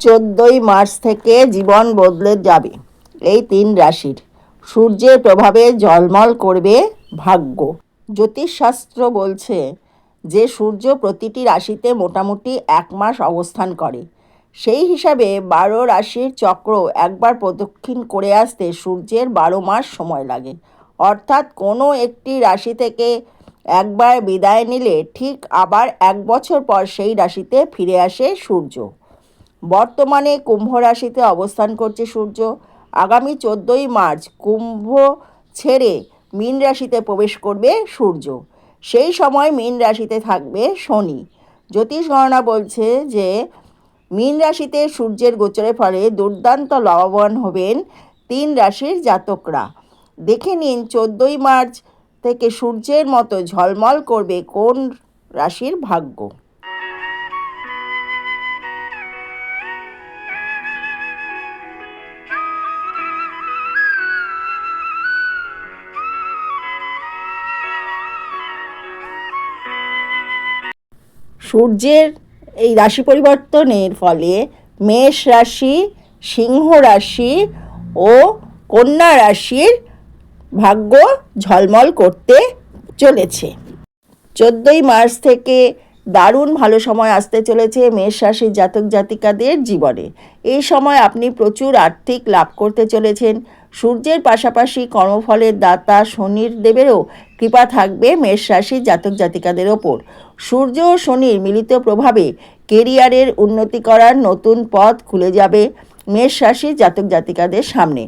চোদ্দোই মার্চ থেকে জীবন বদলে যাবে। এই তিন রাশির সূর্যের প্রভাবে জলমল করবে ভাগ্য। জ্যোতিষশাস্ত্র বলছে যে, সূর্য প্রতিটি রাশিতে মোটামুটি এক মাস অবস্থান করে। সেই হিসাবে বারো রাশির চক্র একবার প্রদক্ষিণ করে আসতে সূর্যের বারো মাস সময় লাগে। অর্থাৎ কোনো একটি রাশি থেকে একবার বিদায় নিলে ঠিক আবার এক বছর পর সেই রাশিতে ফিরে আসে সূর্য। বর্তমানে কুম্ভ রাশিতে অবস্থান করছে সূর্য। আগামী চোদ্দোই মার্চ কুম্ভ ছেড়ে মীন রাশিতে প্রবেশ করবে সূর্য। সেই সময় মীন রাশিতে থাকবে শনি। জ্যোতিষ গণনা বলছে যে, মীন রাশিতে সূর্যের গোচরের ফলে দুর্দান্ত লাভবান হবেন তিন রাশির জাতকরা। দেখে নিন চোদ্দোই মার্চ থেকে সূর্যের মতো ঝলমল করবে কোন রাশির ভাগ্য। সূর্যের এই রাশি পরিবর্তনের ফলে মেষ রাশি, সিংহ রাশি ও কন্যা রাশির ভাগ্য ঝলমল করতে চলেছে। চোদ্দোই মার্চ থেকে দারুণ ভালো সময় আসতে চলেছে মেষ রাশির জাতক জাতিকাদের জীবনে। এই সময় আপনি প্রচুর আর্থিক লাভ করতে চলেছেন। সূর্যের পাশাপাশি কর্মফলের দাতা শনির দেবেরও কৃপা থাকবে মেষ রাশির জাতক জাতিকাদের ওপর। সূর্য ও শনির মিলিত প্রভাবে কেরিয়ারের উন্নতি করার নতুন পথ খুলে যাবে মেষ রাশির জাতক জাতিকাদের সামনে।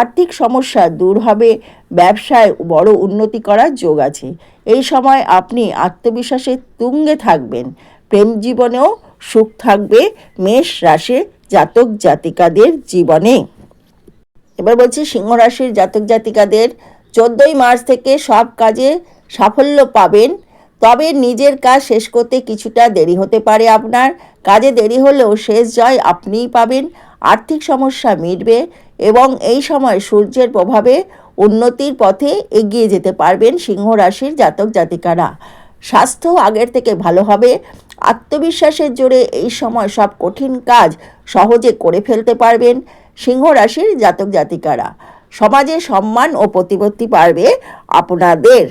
আর্থিক সমস্যা দূর হবে, ব্যবসায় বড় উন্নতি করার যোগ আছে। এই সময় আপনি আত্মবিশ্বাসের তুঙ্গে থাকবেন, প্রেম জীবনেও সুখ থাকবে মেষ রাশির জাতক জাতিকাদের জীবনে। এবার বলছি সিংহ রাশির জাতক জাতিকাদের চোদ্দোই মার্চ থেকে সব কাজে সাফল্য পাবেন। তবে নিজের কাজ শেষ করতে কিছুটা দেরি হতে পারে আপনার। কাজে দেরি হলেও শেষ জয় আপনিই পাবেন। আর্থিক সমস্যা মিটবে এবং এই সময় সূর্যের প্রভাবে উন্নতির পথে এগিয়ে যেতে পারবেন সিংহ রাশির জাতক জাতিকারা। স্বাস্থ্য আগের থেকে ভালো হবে। আত্মবিশ্বাসের জোরে এই সময় সব কঠিন কাজ সহজে করে ফেলতে পারবেন সিংহ রাশির জাতক জাতিকারা। সমাজে সম্মান ও প্রতিপত্তি পারবে আপনাদের।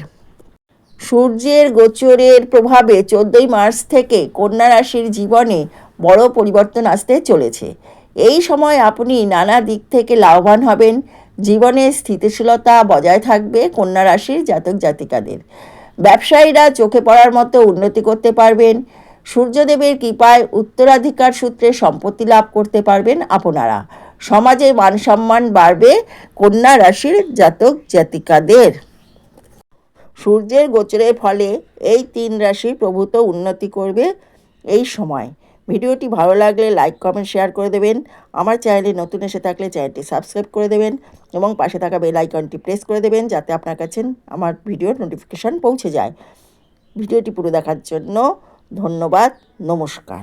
সূর্যের গোচরের প্রভাবে চোদ্দই মার্চ থেকে কন্যা রাশির জীবনে বড় পরিবর্তন আসতে চলেছে। এই সময় আপনি নানা দিক থেকে লাভবান হবেন। জীবনে স্থিতিশীলতা বজায় থাকবে কন্যা রাশির জাতক জাতিকাদের। ব্যবসায়ীরা চোখে পড়ার মতো উন্নতি করতে পারবেন। সূর্যদেবের কৃপায় উত্তরাধিকার সূত্রে সম্পত্তি লাভ করতে পারবেন আপনারা। সমাজে মান সম্মান বাড়বে কন্যা রাশির জাতক জাতিকাদের। সূর্যের গোচরের ফলে এই তিন রাশি প্রভূত উন্নতি করবে এই সময়। ভিডিওটি ভালো লাগলে লাইক, কমেন্ট, শেয়ার করে দেবেন। আমার চ্যানেলে নতুন এসে থাকলে চ্যানেলটি সাবস্ক্রাইব করে দেবেন এবং পাশে থাকা বেল আইকনটি প্রেস করে দেবেন যাতে আপনার কাছে আমার ভিডিওর নোটিফিকেশান পৌঁছে যায়। ভিডিওটি পুরো দেখার জন্য ধন্যবাদ, নমস্কার।